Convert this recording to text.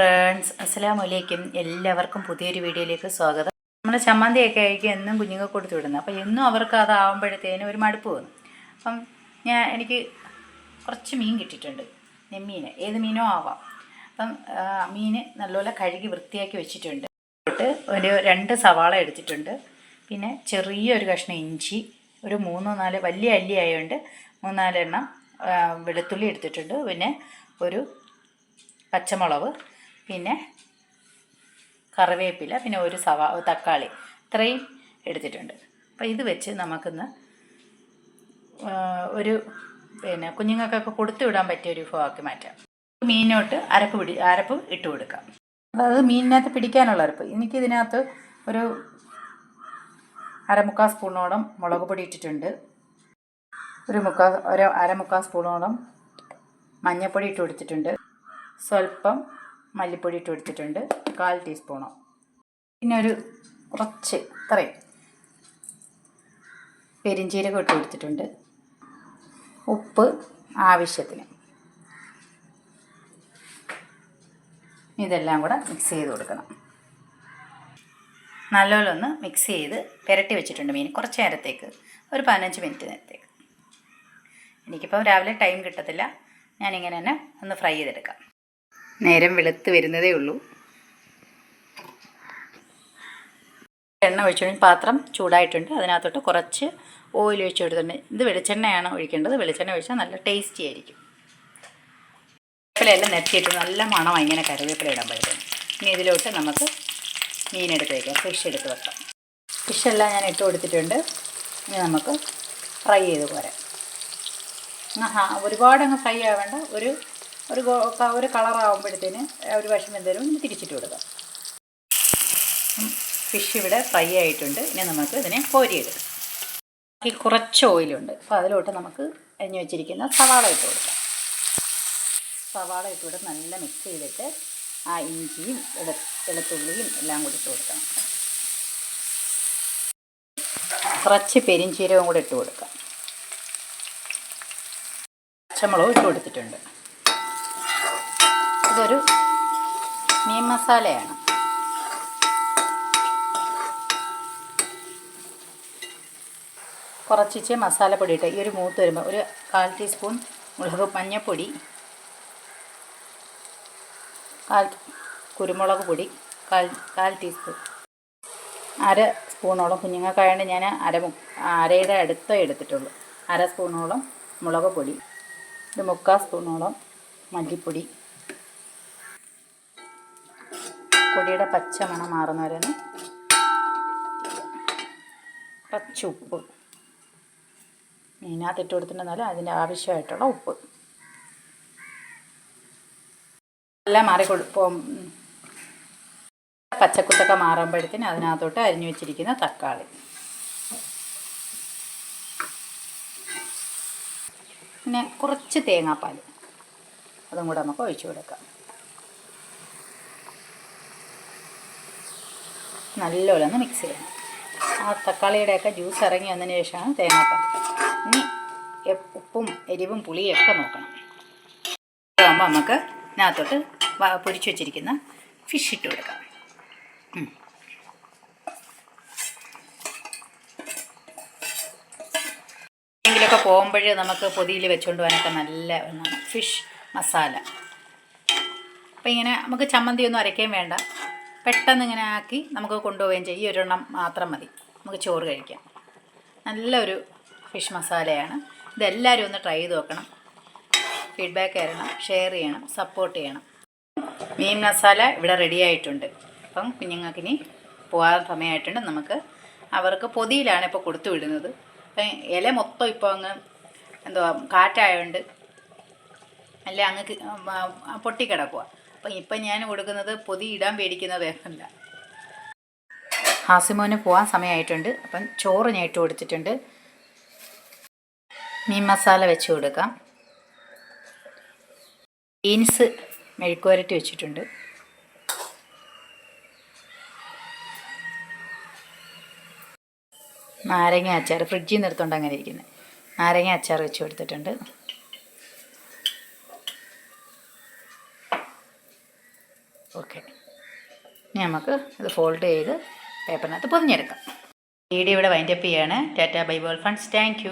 Friends അസ്സലാമു അലൈക്കും എല്ലാവർക്കും പുതിയൊരു വീഡിയോയിലേക്ക് സ്വാഗതം. നമ്മൾ ചമ്മന്തിയൊക്കെ ആയിരിക്കും എന്നും കുഞ്ഞുങ്ങൾക്ക് കൊടുത്തു വിടുന്നത്. അപ്പോൾ എന്നും അവർക്ക് അതാവുമ്പോഴത്തേനും ഒരു മടുപ്പ് വന്നു. അപ്പം ഞാൻ എനിക്ക് കുറച്ച് മീൻ കിട്ടിയിട്ടുണ്ട്. നെമ്മീൻ ഏത് മീനോ ആവാം. അപ്പം മീൻ നല്ലപോലെ കഴുകി വൃത്തിയാക്കി വെച്ചിട്ടുണ്ട്. ഒരു രണ്ട് സവാള എടുത്തിട്ടുണ്ട്. പിന്നെ ചെറിയൊരു കഷ്ണം ഇഞ്ചി ഒരു മൂന്നോ നാല് വലിയ അല്ലി ആയതുകൊണ്ട് മൂന്നാലെണ്ണം വെളുത്തുള്ളി എടുത്തിട്ടുണ്ട്. പിന്നെ ഒരു പച്ചമുളക് പിന്നെ കറിവേപ്പില പിന്നെ ഒരു സവാ തക്കാളി ഇത്രയും എടുത്തിട്ടുണ്ട്. അപ്പോൾ ഇത് വെച്ച് നമുക്കിന്ന് ഒരു പിന്നെ കുഞ്ഞുങ്ങൾക്കൊക്കെ കൊടുത്തു വിടാൻ പറ്റിയ ഒരു വിഭവമാക്കി മാറ്റാം. മീനോട്ട് അരപ്പ് പിടി അരപ്പ് ഇട്ട് കൊടുക്കാം. അതായത് അത് മീനിനകത്ത് പിടിക്കാനുള്ള അരപ്പ്. എനിക്കിതിനകത്ത് ഒരു അരമുക്കാൽ സ്പൂണോളം മുളക് പൊടി ഇട്ടിട്ടുണ്ട്. ഒരു മുക്കാൽ ഒരു അരമുക്കാൽ സ്പൂണോളം മഞ്ഞൾപ്പൊടി ഇട്ട് കൊടുത്തിട്ടുണ്ട്. സ്വല്പം മല്ലിപ്പൊടി ഇട്ട് കൊടുത്തിട്ടുണ്ട്. കാൽ ടീസ്പൂണോ. പിന്നെ ഒരു കുറച്ച് ഇത്രയും പെരിഞ്ചീരകം ഇട്ട് കൊടുത്തിട്ടുണ്ട്. ഉപ്പ് ആവശ്യത്തിന്. ഇതെല്ലാം കൂടെ മിക്സ് ചെയ്ത് കൊടുക്കണം. നല്ലപോലെ ഒന്ന് മിക്സ് ചെയ്ത് പുരട്ടി വെച്ചിട്ടുണ്ട് മീൻ കുറച്ച് നേരത്തേക്ക്. ഒരു പതിനഞ്ച് മിനിറ്റ് നേരത്തേക്ക്. എനിക്കിപ്പോൾ രാവിലെ ടൈം കിട്ടത്തില്ല. ഞാനിങ്ങനെ തന്നെ ഒന്ന് ഫ്രൈ ചെയ്തെടുക്കാം. നേരം വെളുത്ത് വരുന്നതേ ഉള്ളൂ. എണ്ണ ഒഴിച്ചു പാത്രം ചൂടായിട്ടുണ്ട്. അതിനകത്തോട്ട് കുറച്ച് ഓയിൽ ഒഴിച്ചു കൊടുത്തിട്ടുണ്ട്. ഇത് വെളിച്ചെണ്ണയാണ് ഒഴിക്കേണ്ടത്. വെളിച്ചെണ്ണ ഒഴിച്ചാൽ നല്ല ടേസ്റ്റി ആയിരിക്കും. കറിവേപ്പിലയെല്ലാം നിരത്തിയിട്ട് നല്ല മണമാണ് ഇങ്ങനെ ഇടാൻ പറ്റും ഇനി ഇതിലോട്ട് നമുക്ക് മീൻ എടുത്ത് വയ്ക്കാം ഫിഷ് എടുത്ത് വെക്കാം. ഫിഷെല്ലാം ഞാൻ ഇട്ട് കൊടുത്തിട്ടുണ്ട്. ഇനി നമുക്ക് ഫ്രൈ ചെയ്ത് പോരാം. ആ ഒരുപാട് അങ്ങ് ഫ്രൈ ആവേണ്ട ഒരു ഒരു ഒരു കളറാകുമ്പോഴത്തേന് ഒരു വശം എന്തേലും ഇനി തിരിച്ചിട്ട് കൊടുക്കാം. ഫിഷ് ഇവിടെ ഫ്രൈ ആയിട്ടുണ്ട്. ഇനി നമുക്ക് ഇതിനെ കോരിയെടുക്കാം. ഈ കുറച്ച് ഓയിലുണ്ട് അപ്പോൾ അതിലോട്ട് നമുക്ക് അരിഞ്ഞു വെച്ചിരിക്കുന്ന സവാള ഇട്ട് കൊടുക്കാം. സവാള ഇട്ട് കൊടുത്ത് നല്ല മിക്സ് ചെയ്തിട്ട് ആ ഇഞ്ചിയും ഇട വെളുത്തുള്ളിയും എല്ലാം കൂടി ഇട്ട് കൊടുക്കണം. കുറച്ച് പെരിഞ്ചീരകവും കൂടി ഇട്ട് കൊടുക്കാം. പച്ചമുളകും ഇട്ട് കൊടുത്തിട്ടുണ്ട്. ഇതൊരു മീൻ മസാലയാണ്. കുറച്ചിച്ച് മസാലപ്പൊടി ഇട്ട് ഈ ഒരു മൂത്ത് വരുമ്പോൾ ഒരു കാൽ ടീസ്പൂൺ മുളക് മഞ്ഞൾപ്പൊടി കാൽ കുരുമുളക് പൊടി കാൽ കാൽ ടീസ്പൂൺ. അര സ്പൂണോളം കുഞ്ഞുങ്ങൾക്കായതുകൊണ്ട് ഞാൻ അര അരയുടെ അടുത്തേ എടുത്തിട്ടുള്ളൂ. അര സ്പൂണോളം മുളക് പൊടി ഒരു മുക്കാൽ സ്പൂണോളം മല്ലിപ്പൊടി പൊടിയുടെ പച്ച മണം മാറുന്ന വരെ കുറച്ച് ഉപ്പ്. ഇട്ട് കൊടുത്തിട്ടുണ്ടെന്നാലും അതിന്റെ ആവശ്യമായിട്ടുള്ള ഉപ്പ്. എല്ലാം മാറിക്കൊടുപ്പം പച്ചക്കുത്തൊക്കെ മാറുമ്പോഴത്തേന് അതിനകത്തോട്ട് അരിഞ്ഞു വെച്ചിരിക്കുന്ന തക്കാളി. പിന്നെ കുറച്ച് തേങ്ങാപ്പാൽ. അതും കൂടെ നമുക്ക് ഒഴിച്ചു കൊടുക്കാം. നല്ലപോലെ ഒന്ന് മിക്സ് ചെയ്യണം. ആ തക്കാളിയുടെയൊക്കെ ജ്യൂസ് ഇറങ്ങി വന്നതിന് ശേഷമാണ് തേങ്ങാപ്പാൽ. ഇനി ഉപ്പും എരിവും പുളിയും ഒക്കെ നോക്കണം. ആകുമ്പോൾ നമുക്ക് ഇതിനകത്തോട്ട് പൊരിച്ചു വെച്ചിരിക്കുന്ന ഫിഷ് ഇട്ട് കൊടുക്കാം. എങ്കിലൊക്കെ പോകുമ്പോൾ നമുക്ക് പൊതിയിൽ വെച്ചുകൊണ്ട് പോകാനൊക്കെ നല്ല ഫിഷ് മസാല അപ്പം ഇങ്ങനെ നമുക്ക് ചമ്മന്തിയൊന്നും അരയ്ക്കുകയും വേണ്ട. പെട്ടെന്ന് ഇങ്ങനെ ആക്കി നമുക്ക് കൊണ്ടുപോവുകയും ചെയ്യും. ഈ ഒരെണ്ണം മാത്രം മതി. നമുക്ക് ചോറ് കഴിക്കാം. നല്ലൊരു ഫിഷ് മസാലയാണ് ഇതെല്ലാവരും ഒന്ന് ട്രൈ ചെയ്ത് നോക്കണം. ഫീഡ്ബാക്ക് തരണം ഷെയർ ചെയ്യണം സപ്പോർട്ട് ചെയ്യണം. മീൻ മസാല ഇവിടെ റെഡി ആയിട്ടുണ്ട്. അപ്പം കുഞ്ഞുങ്ങൾക്ക് ഇനി പോകാൻ സമയമായിട്ടുണ്ട്. നമുക്ക് അവർക്ക് പൊതിയിലാണ് ഇപ്പോൾ കൊടുത്തു വിടുന്നത്. അപ്പം ഇല മൊത്തം ഇപ്പോൾ അങ്ങ് എന്തുവാ കാറ്റായതുകൊണ്ട് അല്ല അങ്ങ് പൊട്ടിക്കിടക്കുക അപ്പം ഇപ്പം ഞാൻ കൊടുക്കുന്നത് പൊതി ഇടാൻ പേടിക്കുന്നതല്ല ഹാസിമോന് പോകാൻ സമയമായിട്ടുണ്ട്. അപ്പം ചോറ് ഞാൻ ഇട്ട് കൊടുത്തിട്ടുണ്ട്. മീൻ മസാല വെച്ച് കൊടുക്കാം. ബീൻസ് മെഴുക്കുവരട്ടി വെച്ചിട്ടുണ്ട്. നാരങ്ങ അച്ചാർ ഫ്രിഡ്ജിൽ നിന്ന് എടുത്തുകൊണ്ട് അങ്ങനെ ഇരിക്കുന്നത് നാരങ്ങ അച്ചാർ വെച്ച് കൊടുത്തിട്ടുണ്ട്. ഓക്കെ. ഇനി നമുക്ക് ഇത് ഫോൾഡ് ചെയ്ത് പേപ്പറിനകത്ത് പൊതിഞ്ഞെടുക്കാം. വീഡിയോ ഇവിടെ വൈൻഡപ്പ് ചെയ്യാണ്. ടാറ്റാ ബൈ ബോൾ ഫണ്ട്സ്. താങ്ക്